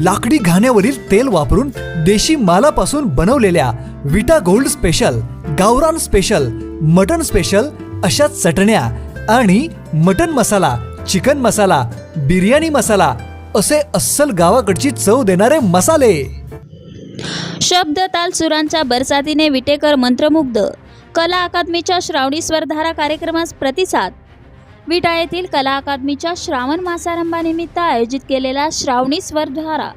लाकडी घाण्यावरील तेल वापरून देशी मालापासून बनवलेल्या विटा गोल्ड स्पेशल गावरान स्पेशल मटन स्पेशल अशा चटण्या आणि मटन मसाला चिकन मसाला बिर्याणी मसाला असे अस्सल गावाकडची चव देणारे मसाले. शब्द ताल सुरांच्या बरसातीने विटेकर मंत्रमुग्ध. कला अकादमीच्या श्रावणी स्वरधारा कार्यक्रमास प्रतिसाद विटा येथील कला अकादमीच्या श्रावण मासारंभानिमित्त आयोजित केलेला श्रावणी स्वरधारा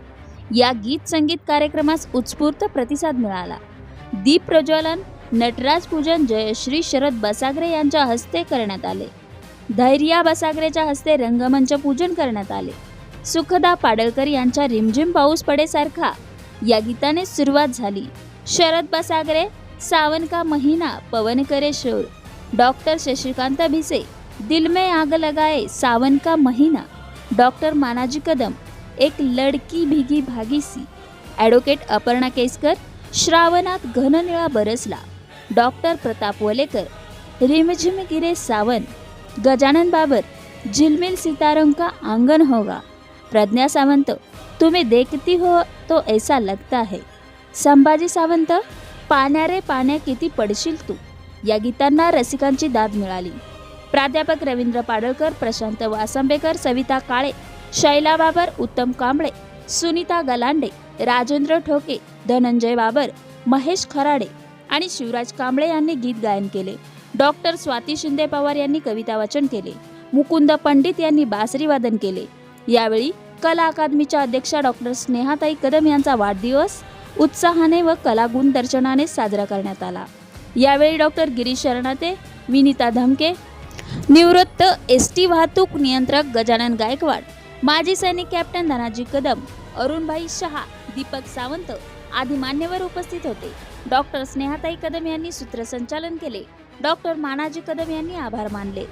या गीत संगीत कार्यक्रमास उत्स्फूर्त प्रतिसाद मिळाला. दीप प्रज्वलन नटराज पूजन जयश्री शरद बसागरे यांच्या हस्ते करण्यात आले. धैर्या बसागरेच्या हस्ते रंगमंच पूजन करण्यात आले. सुखदा पाडळकर यांच्या रिमझिम पाऊस पडेसारखा या गीताने सुरुवात झाली. शरद बसागरे सावन का महिना पवन करे शोर. डॉक्टर शशिकांत भिसे दिल में आग लगाए सावन का महिना। डॉक्टर मानाजी कदम एक लडकी भिगी भागीसी ॲडव्होकेट अपर्णा केसकर श्रावणात घननिळा बरसला। डॉक्टर प्रताप वलेकर रिमझिम गिरे सावन। गजानन बाबर झिलमिल सितारम का आंगन होगा। प्रज्ञा सावंत तुम्हें देखती हो तो ऐसा लगता है। संभाजी सावंत पाण्या रे पाण्या किती पडशील तू? या गीतांना रसिकांची दाद मिळाली. प्राध्यापक रवींद्र पाडळकर प्रशांत वासंबेकर सविता काळे शैला बाबर उत्तम कांबळे सुनीता गलांडे राजेंद्र ठोके धनंजय बाबर महेश खराडे आणि शिवराज कांबळे यांनी गीत गायन केले. डॉक्टर स्वाती शिंदे पवार यांनी कविता वाचन केले. मुकुंद पंडित यांनी बासरी वादन केले. यावेळी कला अकादमीच्या अध्यक्षा डॉक्टर स्नेहाताई कदम यांचा वाढदिवस उत्साहाने व कलागुण दर्शनाने साजरा करण्यात आला. यावेळी डॉक्टर गिरीश शरणाते विनिता धमके निवृत्त एस टी वाहतूक नियंत्रक गजानन गायकवाड माजी सैनिक कॅप्टन धनाजी कदम अरुणभाई शहा दीपक सावंत आदी मान्यवर उपस्थित होते. डॉक्टर स्नेहाताई कदम यांनी सूत्रसंचालन केले. डॉक्टर मानाजी कदम यांनी आभार मानले.